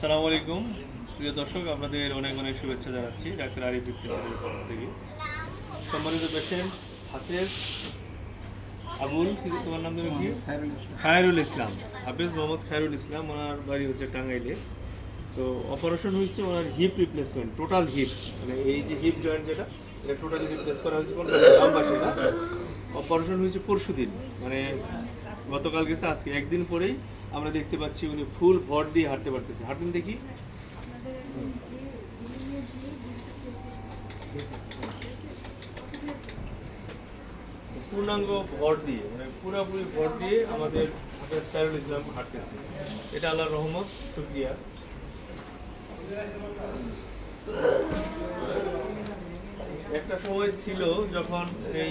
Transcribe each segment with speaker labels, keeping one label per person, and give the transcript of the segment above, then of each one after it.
Speaker 1: সালামু আলাইকুম। প্রিয় দর্শক আপনাদের অনেক অনেক শুভেচ্ছা জানাচ্ছি ডাক্তার আরিফ ইফতিসারের পক্ষ থেকে। সম্মানিত পেশেন্ট হাফেজ আবুল তোমার নাম কি? খায়রুল ইসলাম। হাফেজ মোহাম্মদ খায়রুল ইসলাম ওনার বাড়ি হচ্ছে টাঙ্গাইলে। তো অপারেশন হয়েছে ওনার হিপ রিপ্লেসমেন্ট টোটাল হিপ মানে এই যে হিপ জয়েন্ট যেটা এটা টোটালি রিপ্লেস করা হয়েছে কোন অপারেশন হয়েছে পরশু দিন মানে গতকাল গেছে আজকে একদিন পরেই আমরা দেখতে পাচ্ছি উনি ফুল ভর দিয়ে হাঁটতে পারতেছে। হাঁটুন দেখি। পূর্ণাঙ্গ ভর দিয়ে মানে পুরোপুরি ভর দিয়ে আমাদের হাফেজ ইসলাম হাঁটতেছে। এটা আল্লাহর রহমত, শুক্রিয়া। একটা সময় ছিল যখন এই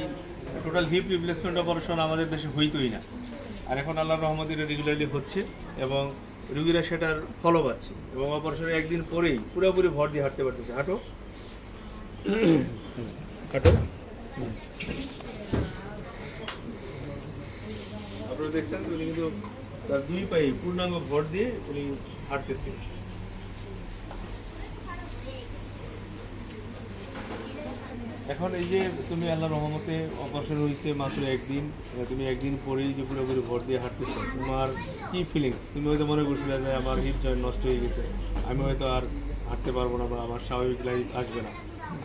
Speaker 1: টোটাল হিপ রিপ্লেসমেন্ট অপারেশন আমাদের দেশে হইতোই না। আর এখন আল্লাহর রহমত এটা রেগুলারলি হচ্ছে এবং রুগীরা সেটার ফলো পাচ্ছে এবং অপারেশনের একদিন পরেই পুরোপুরি ভর দিয়ে হাঁটতে পারতেছে। হাঁটো। হাঁটো। আপনারা দেখছেন উনি কিন্তু তার দুই পায়ে পূর্ণাঙ্গ ভর দিয়ে উনি হাঁটতেছে। এখন এই যে তুমি আল্লাহ রহমতে অপারেশন হয়েছে মাত্র একদিন তুমি একদিন পরেই যে পুরোপুরি ভর দিয়ে হাঁটতেছো, তোমার কি ফিলিংস তুমি হয়তো মনে করছিলে যে আমার হিপ জয়েন্ট নষ্ট হয়ে গেছে, আমি হয়তো আর হাঁটতে পারব না বা আমার স্বাভাবিক লাইফ আসবে না।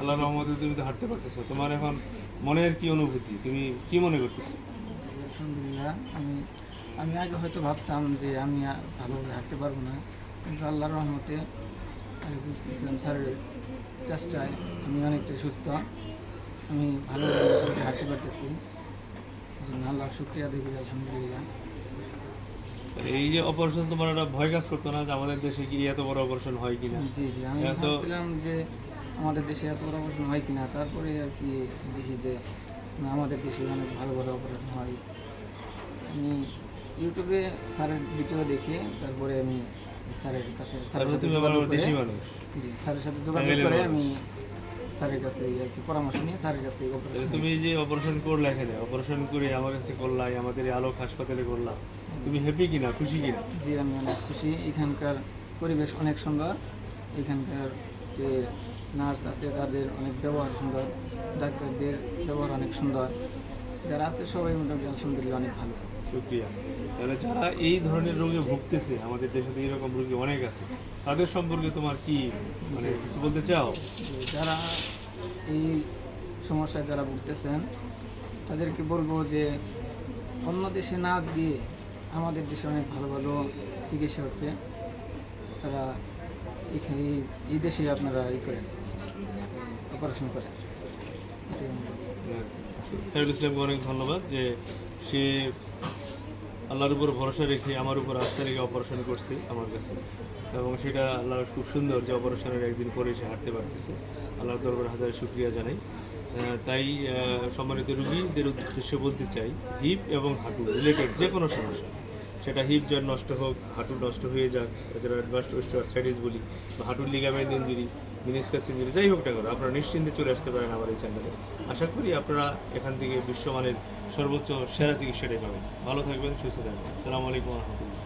Speaker 1: আল্লাহ রহমতে তুমি তো হাঁটতে পারতেছো, তোমার এখন মনের কি অনুভূতি? তুমি কি মনে করতেছো?
Speaker 2: আলহামদুলিল্লাহ, আমি আমি আগে হয়তো ভাবতাম যে আমি ভালোভাবে হাঁটতে পারব না, কিন্তু আল্লাহর রহমতে আরিফুল ইসলাম স্যারের চেষ্টায় আমি অনেকটা সুস্থ। আমি ভালোভাবে হাঁটতে পারতেছি। আল্লাহর শুক্রিয়া দেখি আলহামদুলিল্লাহ।
Speaker 1: এই যে অপারেশন তোমার একটা ভয় কাজ করতো না যে আমাদের দেশে কি এত বড় অপারেশন হয় কিনা?
Speaker 2: জি জি আমি ভাবছিলাম যে আমাদের দেশে এত বড় অপারেশন হয় কিনা। তারপরে আর কি দেখি যে আমাদের দেশে অনেক ভালো ভালো অপারেশন হয়। আমি ইউটিউবে স্যারের ভিডিও দেখে তারপরে আমি স্যারের কাছে স্যারের সাথে যোগাযোগ করে জি স্যারের সাথে যোগাযোগ করে আমি স্যারের কাছে আর কি পরামর্শ নিয়ে স্যারের কাছ থেকে অপারেশন
Speaker 1: তুমি এই যে অপারেশন করলা এখানে অপারেশন করে আমার কাছে করলাই আমাদের আলোক হাসপাতালে করলা তুমি হ্যাপি কিনা খুশি কিনা?
Speaker 2: জি আমি অনেক খুশি। এখানকার পরিবেশ অনেক সুন্দর। এখানকার যে নার্স আছে তাদের অনেক ব্যবহার সুন্দর। ডাক্তারদের ব্যবহার অনেক সুন্দর। যারা আছে সবাই মোটামুটি আলহামদুলিল্লাহ অনেক ভালো।
Speaker 1: শুক্রিয়া তাহলে যারা এই ধরনের রোগে ভুগতেছে আমাদের দেশে তো এইরকম রোগী অনেক আছে তাদের সম্পর্কে তোমার কি মানে কিছু বলতে চাও?
Speaker 2: যারা এই সমস্যায় যারা ভুগতেছেন তাদেরকে বলব যে অন্য দেশে না দিয়ে আমাদের দেশে অনেক ভালো ভালো চিকিৎসা হচ্ছে। তারা এখানে এই- দেশে আপনারা ই করেন অপারেশন করেন। এটাই আমি
Speaker 1: ফেরুল ইসলামকে অনেক ধন্যবাদ যে সে আল্লাহর উপর ভরসা রেখে আমার উপর আস্থা রেখে অপারেশন করছে আমার কাছে। এবং সেটা আল্লাহর খুব সুন্দর যে অপারেশনের একদিন পরে সে হাঁটতে পারতেছে। আল্লাহর দরবার হাজার শুক্রিয়া জানাই। তাই সম্মানিত রুগীদের উদ্দেশ্যে বলতে চাই, হিপ এবং হাঁটু রিলেটেড যে কোনো সমস্যা। সেটা হিপ জয়েন্ট নষ্ট হোক, হাঁটু নষ্ট হয়ে যাক যারা অ্যাডভান্সড ওস্টিওআর্থ্রাইটিস বলি, বা হাঁটুর লিগামেন্ট ইঞ্জুরি মিনিসকাস ইঞ্জুরি যাই হোক না করো আপনারা নিশ্চিন্তে চলে আসতে পারেন আমার এই চ্যানেলে আশা করি আপনারা এখান থেকে বিশ্বমানের সর্বোচ্চ সেরা চিকিৎসাটাই পাবেন। ভালো থাকবেন, সুস্থ থাকবেন। আসসালামু আলাইকুম রহমতুল্লাহ।